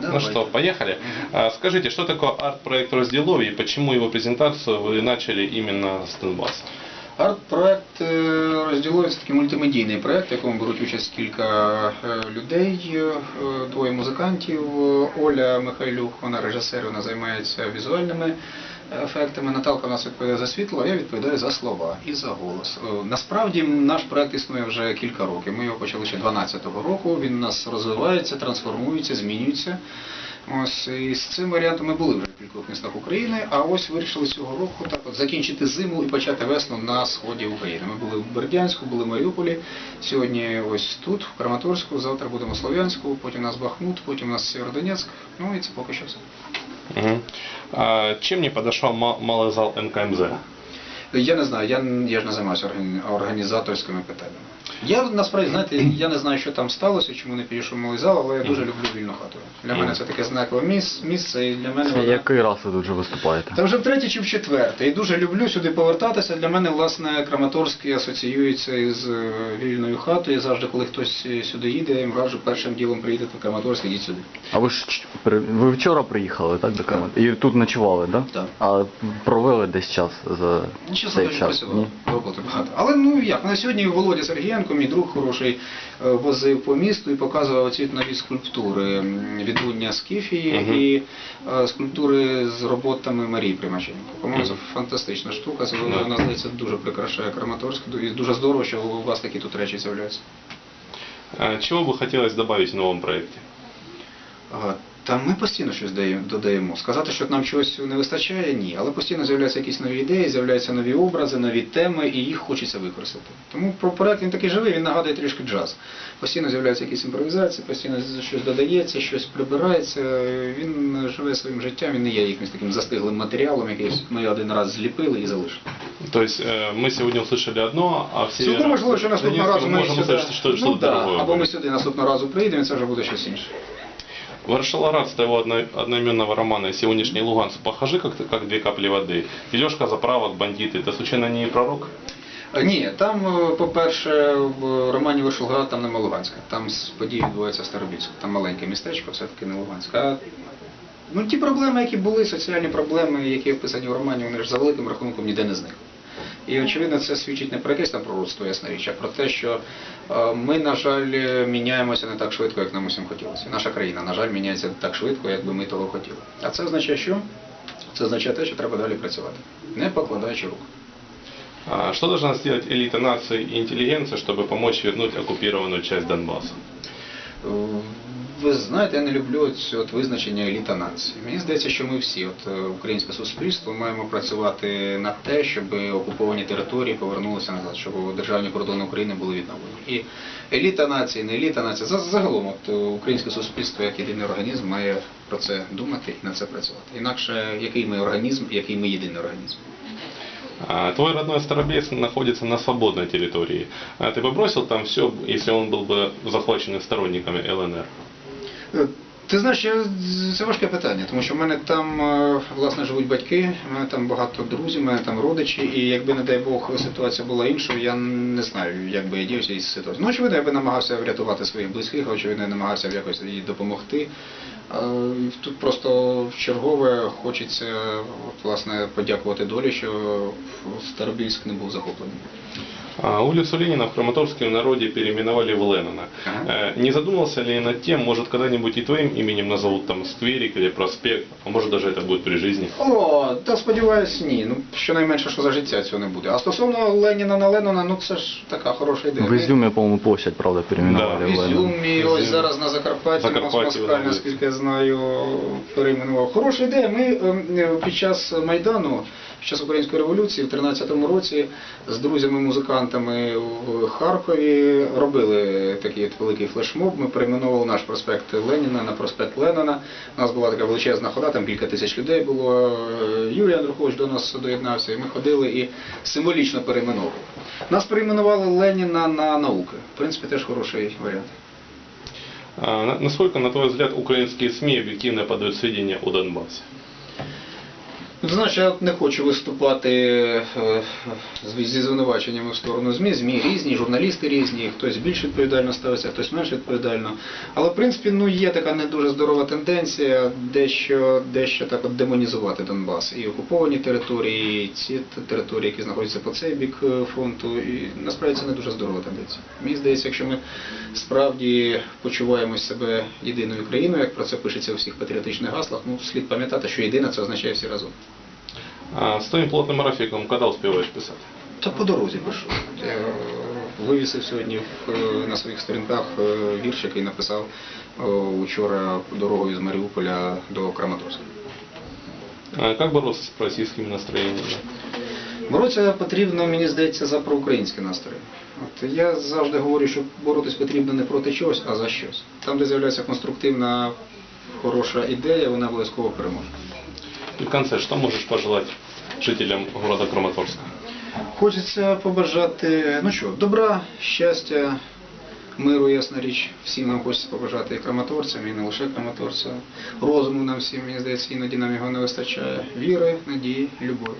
Ну что, поехали. А, Скажите, что такое арт-проект Разделовье и почему его презентацию вы начали именно с Донбасса? Арт-проект е, це такий мультимедійний проект, в якому беруть участь кілька е, людей, е, двоє музикантів. Оля Михайлюк, вона режисер, вона займається візуальними ефектами. Наталка у нас відповідає за світло, а я відповідаю за слова і за голос. Е, Насправді наш проект існує вже кілька років. Ми його почали ще 2012 року. Він у нас розвивається, трансформується, змінюється. Ось і з цим варіантом ми були вже в кількох містах України, а ось вирішили цього року так от закінчити зиму і почати весну на сході України. Ми були в Бердянську, були в Маріуполі. Сьогодні ось тут, в Краматорську, завтра будемо в Слов'янську, потім у нас Бахмут, потім у нас Сєвєродонецьк. Ну і це поки що все. Мгм. А Чем не подошел ма- малый зал НКМЗ? Я не знаю, я, я ж не займаюся органі- організаторськими питаннями. Я насправді, знаєте, я не знаю, що там сталося, чому не підійшов малий зал, але я дуже люблю вільну хату. Для мене це таке знакове міс- місце, і для мене Це який раз ви тут вже виступаєте? Це вже втретє чи в четверте. І дуже люблю сюди повертатися. Для мене, власне, Краматорський асоціюється із е, вільною хатою. І завжди, коли хтось сюди їде, я їм раджу першим ділом приїдете в Краматорськ, йдіть сюди. А ви ж ви вчора приїхали, так, до Краматорська? І тут ночували, так? Так. А провели десь час за Цей собі працював, роботи багато. Але ну як, на сьогодні Володя Сергієнко, мій друг хороший, е, возив по місту і показував ці нові скульптури відлуння Скіфії Мгм. і е, скульптури з роботами Марії Примаченко. По-моєму, це фантастична штука. Це вона, вона здається дуже прикрашає Краматорськ. І дуже здорово, що у вас такі тут речі з'являються. А Чего бы хотелось добавить в новом проекте? А, Та ми постійно щось даємо- додаємо. Сказати, що нам чогось не вистачає, ні. Але постійно з'являються якісь нові ідеї, з'являються нові образи, нові теми, і їх хочеться використати. Тому про проект він такий живий, він нагадує трішки джаз. Постійно з'являються якісь імпровізації, постійно щось додається, щось прибирається. Він живе своїм життям, він не є якимось таким застиглим матеріалом, який ми один раз зліпили і залишили. То есть э, мы сегодня услышали одно, а все... Цілком можливо, що наступного разу ми можем сюди, услышать что- ну, что-то да, другое. або ми будет. сюди наступного разу приїдемо, і це вже буде щось інше. Варшаларат с твоего одно- одноименного романа «Сегодняшний Луганск» похожи как, как две капли воды. Дележка заправок, бандиты. Это случайно не пророк? Е, Ні, там, е, по-перше, в романі Вишелград там нема Луганська. Там з- події відбуваються в Старобільську. Там маленьке містечко, все-таки не Луганськ. А ну, ті проблеми, які були, соціальні проблеми, які описані в романі, вони ж за великим рахунком ніде не зникли. І очевидно, це свідчить не про якесь там пророцтво, ясна річ, а про те, що е, ми, на жаль, е, міняємося не так швидко, як нам усім хотілося. Наша країна, на жаль, міняється не так швидко, як би ми того хотіли. А це означає, що? Це означає те, що треба далі працювати, не покладаючи рук. А Что должна сделать элита нации и интеллигенция, чтобы помочь вернуть оккупированную часть Донбасса? Е, Ви знаєте, я не люблю це от визначення еліта нації. Мені здається, що ми всі, от е, українське суспільство, маємо працювати над те, щоб окуповані території повернулися назад, щоб державні кордони України були відновлені. І еліта нації, не еліта нації, за- загалом, от е, українське суспільство як єдиний організм має про це думати і на це працювати. Інакше який ми організм, який ми єдиний організм. А, Твой родной Старобельск находится на свободной территории. А Ты бы бросил там все, если он был бы захвачен сторонниками ЛНР? Ти знаєш, це важке питання, тому що в мене там е, власне живуть батьки, в мене там багато друзів, в мене там родичі, і якби, не дай Бог, ситуація була іншою, я не знаю, як би я дівся із ситуації. Ну, очевидно, я би намагався врятувати своїх близьких, очевидно, я намагався якось їй допомогти. Е, Тут просто чергове хочеться власне, подякувати долі, що Старобільськ не був захоплений. А, Улицу Ленина в Краматорском народе переименовали в Ленина. Ага. Э, Не задумался ли над тем, может когда-нибудь и твоим именем назовут там скверик или проспект, а может даже это будет при жизни? О, та сподіваюсь, ні. Ну, щонайменше, що за життя цього не буде. А стосовно Леніна на Леннона, ну це ж така хороша ідея. В Ізюмі, по-моєму, площадь, правда, перейменували Да, в В Ізюмі, ось зараз на Закарпатті, Закарпатті Москаль, наскільки я знаю, перейменував. Хороша ідея. Ми е, під час Майдану, під час Української революції в 13-му році з друзями-музикантами в Харкові робили такий великий флешмоб. Ми перейменували наш проспект Леніна на проспект Ленина. У нас була така величезна хода, там кілька тисяч людей було. Юрій Андрухович до нас доєднався, і ми ходили і символічно перейменовували. Нас перейменували Леніна на науки. В принципі, теж хороший варіант. Насколько, на твой взгляд, украинские СМИ объективно подают сведения о Донбассе? Ну, знаєш, я не хочу виступати е, зі звинуваченнями в сторону ЗМІ. ЗМІ різні, журналісти різні, хтось більш відповідально ставиться, хтось менш відповідально. Але в принципі ну, є така не дуже здорова тенденція дещо, дещо так от демонізувати Донбас. І окуповані території, і ці території, які знаходяться по цей бік е, фронту. І насправді це не дуже здорова тенденція. Мені здається, якщо ми справді почуваємо себе єдиною країною, як про це пишеться у всіх патріотичних гаслах, ну слід пам'ятати, що єдина це означає всі разом. А с твоим плотным графиком когда успеваешь писать? Та по дорозі пишу. Я е, вивісив сьогодні е, на своїх сторінках е, вірш, який написав е, учора дорогою з Маріуполя до Краматорська. А как бороться с пророссийскими настроениями? Боротися потрібно, мені здається, за проукраїнські настрої. От я завжди говорю, що боротись потрібно не проти чогось, а за щось. Там, де з'являється конструктивна, хороша ідея, вона обов'язково переможе. И в конце, что можешь пожелать жителям города Краматорска? Хочеться побажати, ну що, добра, щастя, миру, ясна річ. Всім нам хочеться побажати і краматорцям, і не лише краматорцям. Розуму нам всім, мені здається, іноді нам його не вистачає. Віри, надії, любові.